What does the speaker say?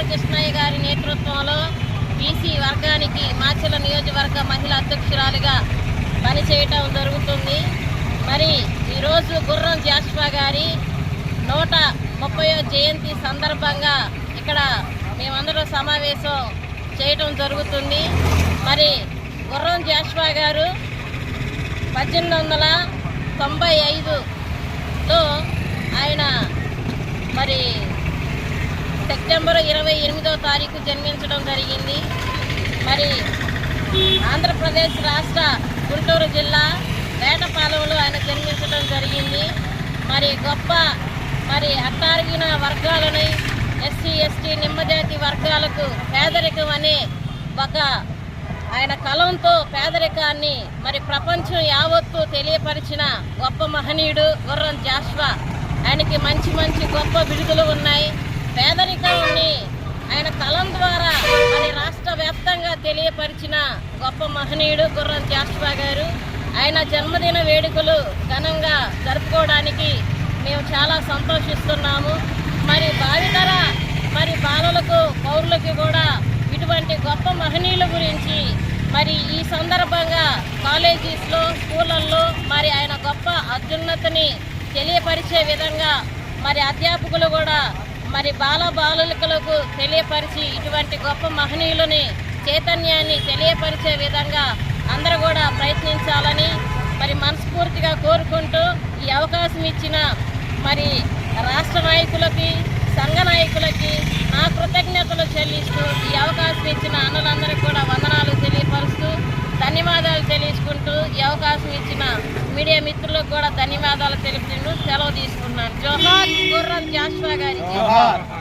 బాలకృష్ణయ్య గారి నేతృత్వంలో బీసీ వర్గానికి మాచల నియోజకవర్గ మహిళా అధ్యక్షురాలుగా పనిచేయటం జరుగుతుంది. మరి ఈరోజు గుర్రం జాష్వా గారి నూట ముప్పయో జయంతి సందర్భంగా ఇక్కడ మేమందరూ సమావేశం చేయటం జరుగుతుంది. మరి గుర్రం జాష్వా గారు పద్దెనిమిది వందల తొంభై ఐదులో ఆయన మరి సెప్టెంబర్ ఇరవై ఎనిమిదో తారీఖు జన్మించడం జరిగింది. మరి ఆంధ్రప్రదేశ్ రాష్ట్ర గుంటూరు జిల్లా వేటపాలెంలో ఆయన జన్మించడం జరిగింది. మరి గొప్ప మరి అట్టారిగిన వర్గాలని ఎస్సీ ఎస్టీ నిమ్మజాతి వర్గాలకు పేదరికం అనే ఒక ఆయన కలంతో పేదరికాన్ని మరి ప్రపంచం యావత్తు తెలియపరిచిన గొప్ప మహనీయుడు గుర్రం జాష్వా. ఆయనకి మంచి మంచి గొప్ప విడుదలు ఉన్నాయి. పేదరికాన్ని ఆయన కలం ద్వారా మరి రాష్ట్ర వ్యాప్తంగా తెలియపరిచిన గొప్ప మహనీయుడు గుర్రం జాష్వా గారు. ఆయన జన్మదిన వేడుకలు ఘనంగా జరుపుకోవడానికి మేము చాలా సంతోషిస్తున్నాము. మరి భావితర మరి బాలలకు పౌరులకు కూడా ఇటువంటి గొప్ప మహనీయుల గురించి మరి ఈ సందర్భంగా కాలేజీస్లో స్కూళ్ళల్లో మరి ఆయన గొప్ప అత్యున్నతిని తెలియపరిచే విధంగా మరి అధ్యాపకులు కూడా మరి బాల బాలికలకు తెలియపరిచి ఇటువంటి గొప్ప మహనీయులని చైతన్యాన్ని తెలియపరిచే విధంగా అందరూ కూడా ప్రయత్నించాలని మరి మనస్ఫూర్తిగా కోరుకుంటూ ఈ అవకాశం ఇచ్చిన మరి రాష్ట్ర నాయకులకి సంఘ నాయకులకి నా కృతజ్ఞతలు చెల్లిస్తూ ఈ అవకాశం ఇచ్చిన అన్నలందరికీ కూడా వందనాలు తెలియపరుస్తూ ధన్యవాదాలు తెలుసుకుంటూ ఈ అవకాశం ఇచ్చిన మీడియా మిత్రులకు కూడా ధన్యవాదాలు తెలుపుతూ సెలవు తీసుకున్నాను జోహార్ గుర్రం జాషువా గారికి